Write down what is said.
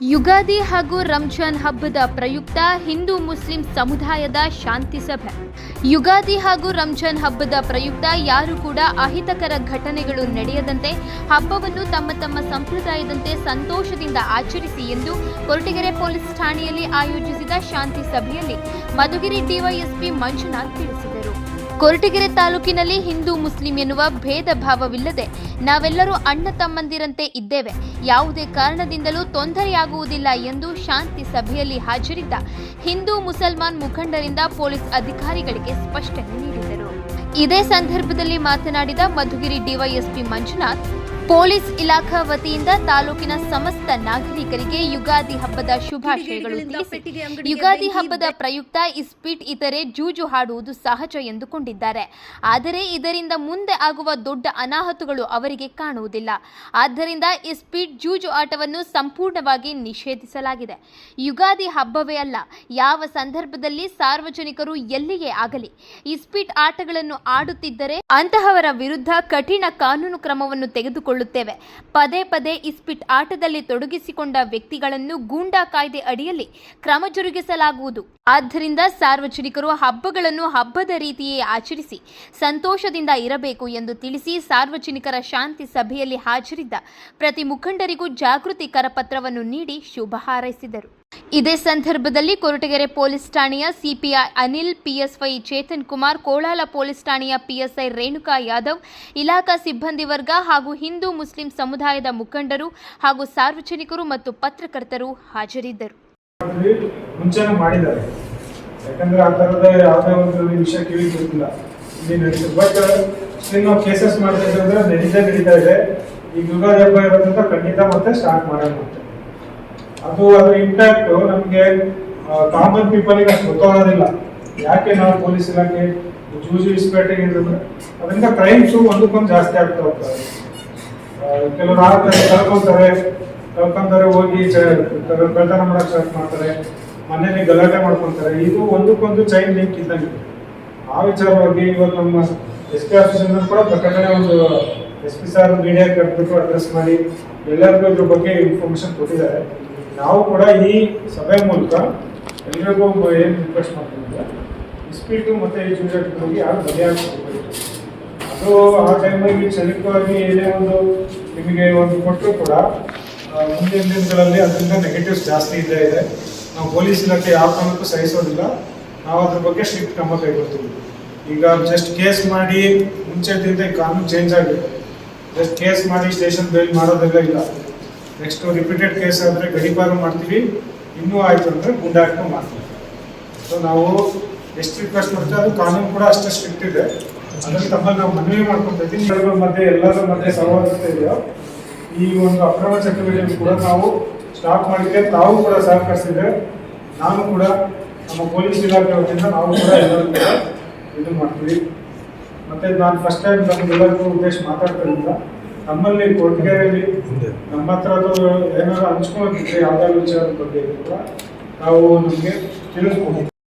ಯುಗಾದಿ ಹಾಗೂ ರಂಜಾನ್ ಹಬ್ಬದ ಪ್ರಯುಕ್ತ ಹಿಂದೂ ಮುಸ್ಲಿಂ ಸಮುದಾಯದ ಶಾಂತಿ ಸಭೆ. ಯುಗಾದಿ ಹಾಗೂ ರಂಜಾನ್ ಹಬ್ಬದ ಪ್ರಯುಕ್ತ ಯಾರು ಕೂಡ ಅಹಿತಕರ ಘಟನೆಗಳು ನಡೆಯದಂತೆ, ಹಬ್ಬವನ್ನು ತಮ್ಮ ತಮ್ಮ ಸಂಪ್ರದಾಯದಂತೆ ಸಂತೋಷದಿಂದ ಆಚರಿಸಿ ಎಂದು ಕೊರಟಗೆರೆ ಪೊಲೀಸ್ ಠಾಣೆಯಲ್ಲಿ ಆಯೋಜಿಸಿದ ಶಾಂತಿ ಸಭೆಯಲ್ಲಿ ಮಧುಗಿರಿ ಡಿವೈಎಸ್ಪಿ ಮಂಜುನಾಥ್ ತಿಳಿಸಿದರು. ಕೊರಟಗೆರೆ ತಾಲೂಕಿನಲ್ಲಿ ಹಿಂದೂ ಮುಸ್ಲಿಂ ಎನ್ನುವ ಭೇದ ಭಾವವಿಲ್ಲದೆ ನಾವೆಲ್ಲರೂ ಅಣ್ಣ ತಮ್ಮಂದಿರಂತೆ ಇದ್ದೇವೆ. ಯಾವುದೇ ಕಾರಣದಿಂದಲೂ ತೊಂದರೆಯಾಗುವುದಿಲ್ಲ ಎಂದು ಶಾಂತಿ ಸಭೆಯಲ್ಲಿ ಹಾಜರಿದ್ದ ಹಿಂದೂ ಮುಸಲ್ಮಾನ್ ಮುಖಂಡರಿಂದ ಪೊಲೀಸ್ ಅಧಿಕಾರಿಗಳಿಗೆ ಸ್ಪಷ್ಟನೆ ನೀಡಿದರು. ಇದೇ ಸಂದರ್ಭದಲ್ಲಿ ಮಾತನಾಡಿದ ಮಧುಗಿರಿ ಡಿವೈಎಸ್ಪಿ ಮಂಜುನಾಥ್ ಪೊಲೀಸ್ ಇಲಾಖಾ ವತಿಯಿಂದ ತಾಲೂಕಿನ ಸಮಸ್ತ ನಾಗರಿಕರಿಗೆ ಯುಗಾದಿ ಹಬ್ಬದ ಶುಭಾಶಯಗಳು. ತಿಳಿಸಿ. ಯುಗಾದಿ ಹಬ್ಬದ ಪ್ರಯುಕ್ತ ಇಸ್ಪಿಟ್ ಇತರೆ ಜೂಜು ಹಾಡುವುದು ಸಹಜ ಎಂದುಕೊಂಡಿದ್ದಾರೆ. ಆದರೆ ಇದರಿಂದ ಮುಂದೆ ಆಗುವ ದೊಡ್ಡ ಅನಾಹುತಗಳು ಅವರಿಗೆ ಕಾಣುವುದಿಲ್ಲ. ಆದ್ದರಿಂದ ಇಸ್ಪೀಟ್ ಜೂಜು ಆಟವನ್ನು ಸಂಪೂರ್ಣವಾಗಿ ನಿಷೇಧಿಸಲಾಗಿದೆ. ಯುಗಾದಿ ಹಬ್ಬವೇ ಅಲ್ಲ ಯಾವ ಸಂದರ್ಭದಲ್ಲಿ ಸಾರ್ವಜನಿಕರು ಎಲ್ಲಿಯೇ ಆಗಲಿ. ಇಸ್ಪೀಟ್ ಆಟಗಳನ್ನು ಆಡುತ್ತಿದ್ದರೆ ಅಂತಹವರ ವಿರುದ್ಧ ಕಠಿಣ ಕಾನೂನು ಕ್ರಮವನ್ನು ತೆಗೆದುಕೊಳ್ಳುತ್ತೇವೆ. ಪದೇ ಪದೇ ಇಸ್ಪಿಟ್ ಆಟದಲ್ಲಿ ತೊಡಗಿಸಿಕೊಂಡ ವ್ಯಕ್ತಿಗಳನ್ನು ಗೂಂಡಾ ಕಾಯ್ದೆ ಅಡಿಯಲ್ಲಿ ಕ್ರಮ ಜರುಗಿಸಲಾಗುವುದು. ಆದ್ದರಿಂದ ಸಾರ್ವಜನಿಕರು ಹಬ್ಬಗಳನ್ನು ಹಬ್ಬದ ರೀತಿಯೇ ಆಚರಿಸಿ ಸಂತೋಷದಿಂದ ಇರಬೇಕು ಎಂದು ತಿಳಿಸಿ ಸಾರ್ವಜನಿಕರ ಶಾಂತಿ ಸಭೆಯಲ್ಲಿ ಹಾಜರಿದ್ದ ಪ್ರತಿ ಮುಖಂಡರಿಗೂ ಜಾಗೃತಿ ಕರಪತ್ರವನ್ನು ನೀಡಿ ಶುಭ ಹಾರೈಸಿದರು. ಇದೇ ಸಂದರ್ಭದಲ್ಲಿ ಕೊರಟಗೆರೆ ಪೊಲೀಸ್ ಠಾಣೆಯ CPI Anil PSI Chetan Kumar Kolala police ಠಾಣೆಯ ಪಿಎಸ್ಐ ರೇಣುಕಾ ಯಾದವ್, ಇಲಾಖಾ ಸಿಬ್ಬಂದಿ ವರ್ಗ ಹಾಗೂ ಹಿಂದೂ ಮುಸ್ಲಿಂ ಸಮುದಾಯದ ಮುಖಂಡರು ಹಾಗೂ ಸಾರ್ವಜನಿಕರು ಮತ್ತು ಪತ್ರಕರ್ತರು ಹಾಜರಿದ್ದರು. ಯುಗಾದಿ ಹಬ್ಬ ಇರೋದ್ರಿಂದ ಮತ್ತೆ ಸ್ಟಾರ್ಟ್ ಮಾಡೋಣ ಅದು ಅದ್ರ ಇಂಪ್ಯಾಕ್ಟ್ ನಮಗೆ ಕಾಮನ್ ಪೀಪಲ್ಗೆ ಗೊತ್ತಾಗೋದಿಲ್ಲ. ಯಾಕೆ ನಾವು ಪೊಲೀಸ್ ಇಲಾಖೆ ಜೂಜು ಇಸ್ಪೇಟೆಗೆ ಅದರಿಂದ ಕ್ರೈಮ್ಸು ಒಂದಕ್ಕೊಂದು ಜಾಸ್ತಿ ಆಗ್ತಾ ಹೋಗ್ತಾರೆ ಕೆಲವರು ಆಗ್ತಾರೆ ಕಳ್ಕೊಳ್ತಾರೆ ಕಳ್ಕೊಂತಾರೆ ಹೋಗಿ ಕಳ್ತನ ಮಾಡಕ್ ಸ್ಟಾರ್ಟ್ ಮಾಡ್ತಾರೆ ಮನೇಲಿ ಗಲಾಟೆ ಮಾಡ್ಕೊಂತಾರೆ ಇದು ಒಂದಕ್ಕೊಂದು ಚೈನ್ ಲಿಂಕ್ ಇದ್ದಂಗೆ. ಆ ವಿಚಾರವಾಗಿ ಇವತ್ತು ನಮ್ಮ ಎಸ್ ಪಿ ಆಫೀಸಿಂದ ಕೂಡ ಪ್ರಕಟಣೆ ಒಂದು ಎಸ್ ಪಿ ಸರ್ ಮೀಡಿಯಾ ಕರೆದ್ಬಿಟ್ಟು ಅಡ್ರೆಸ್ ಮಾಡಿ, ಎಲ್ಲರಿಗೂ ಇದ್ರ ಬಗ್ಗೆ ಇನ್ಫಾರ್ಮೇಶನ್ ಕೊಟ್ಟಿದ್ದಾರೆ. ನಾವು ಕೂಡ ಈ ಸಭೆ ಮೂಲಕ ಎಲ್ರಿಗೂ ಏನು ರಿಕ್ವೆಸ್ಟ್ ಮಾಡ್ತೀವಿ ಇಸ್ಪೀಟು ಮತ್ತೆ ಈ ಜೂಜಾಟದ ಹೋಗಿ ಯಾರು ಬಗೆಹರಿಸಬೇಕು ಅದು ಆ ಟೈಮಲ್ಲಿ ಕ್ಷಣಿಕವಾಗಿ ಏನೇ ಒಂದು ನಿಮಗೆ ಒಂದು ಕೊಟ್ಟರು ಕೂಡ ಮುಂದಿನ ದಿನಗಳಲ್ಲಿ ಅದರಿಂದ ನೆಗೆಟಿವ್ಸ್ ಜಾಸ್ತಿ ಇದ್ದೇ ಇದೆ. ನಾವು ಪೊಲೀಸ್ ಇಲಾಖೆ ಯಾವ ಕಾರಣಕ್ಕೂ ಸಹಿಸೋದಿಲ್ಲ. ನಾವು ಅದ್ರ ಬಗ್ಗೆ ಸ್ಟ್ರಿಕ್ಟ್ ಕ್ರಮ ಕೈಗೊಳ್ತೀವಿ. ಈಗ ಜಸ್ಟ್ ಕೇಸ್ ಮಾಡಿ ಮುಂಚೆ ದಿನದ ಕಾನೂನು ಚೇಂಜ್ ಆಗಿದೆ. ಜಸ್ಟ್ ಕೇಸ್ ಮಾಡಿ ಸ್ಟೇಷನ್ ಬೇಲ್ ಮಾಡೋದೆಲ್ಲ ಇಲ್ಲ. ನೆಕ್ಸ್ಟ್ ರಿಪೀಟೆಡ್ ಕೇಸ್ ಆದರೆ ಗಡಿಪಾರು ಮಾಡ್ತೀವಿ. ಇನ್ನೂ ಆಯಿತು ಅಂದರೆ ಗುಂಡಾಟ ಮಾಡ್ತೀವಿ. ಸೊ ನಾವು ಎಷ್ಟು ರಿಕ್ವೆಸ್ಟ್ ಮಾಡ್ತೀವಿ ಅದು ಕಾನೂನು ಕೂಡ ಅಷ್ಟೇ ಸ್ಟ್ರಿಕ್ಟ್ ಇದೆ. ಅದರಲ್ಲಿ ತಮ್ಮ ನಾವು ಮನವಿ ಮಾಡ್ಕೊತಾ ಇದ್ದೀವಿ. ಮಧ್ಯೆ, ಎಲ್ಲರ ಮಧ್ಯೆ ಸಹೋದರತೆ ಇದೆಯೋ, ಈ ಒಂದು ಅಕ್ರಮ ಚಟುವಟಿಕೆ ಕೂಡ ನಾವು ಸ್ಟಾಪ್ ಮಾಡಲಿಕ್ಕೆ ತಾವು ಕೂಡ ಸಹಕರಿಸಿದ್ರೆ ನಾನು ಕೂಡ ನಮ್ಮ ಪೊಲೀಸ್ ಇಲಾಖೆ ವತಿಯಿಂದ ನಾವು ಕೂಡ ಎಲ್ಲರೂ ಕೂಡ ಇದು ಮಾಡ್ತೀವಿ. ಮತ್ತೆ ನಾನು ಫಸ್ಟ್ ಟೈಮ್ ನಮಗೆಲ್ಲರಿಗೂ ಉದ್ದೇಶ ಮಾತಾಡ್ತಿರಲಿಲ್ಲ ನಮ್ಮಲ್ಲಿ ಕೊರಟಗೆರೆಯಲ್ಲಿ ನಮ್ಮ ಹತ್ರ ಏನಾದ್ರು ಹಂಚ್ಕೊಂಡಿದ್ರೆ ಯಾವ್ದಾದ್ರು ವಿಚಾರದ ಬಗ್ಗೆ ನಾವು ನಮಗೆ ತಿಳಿಸ್ಬೋದು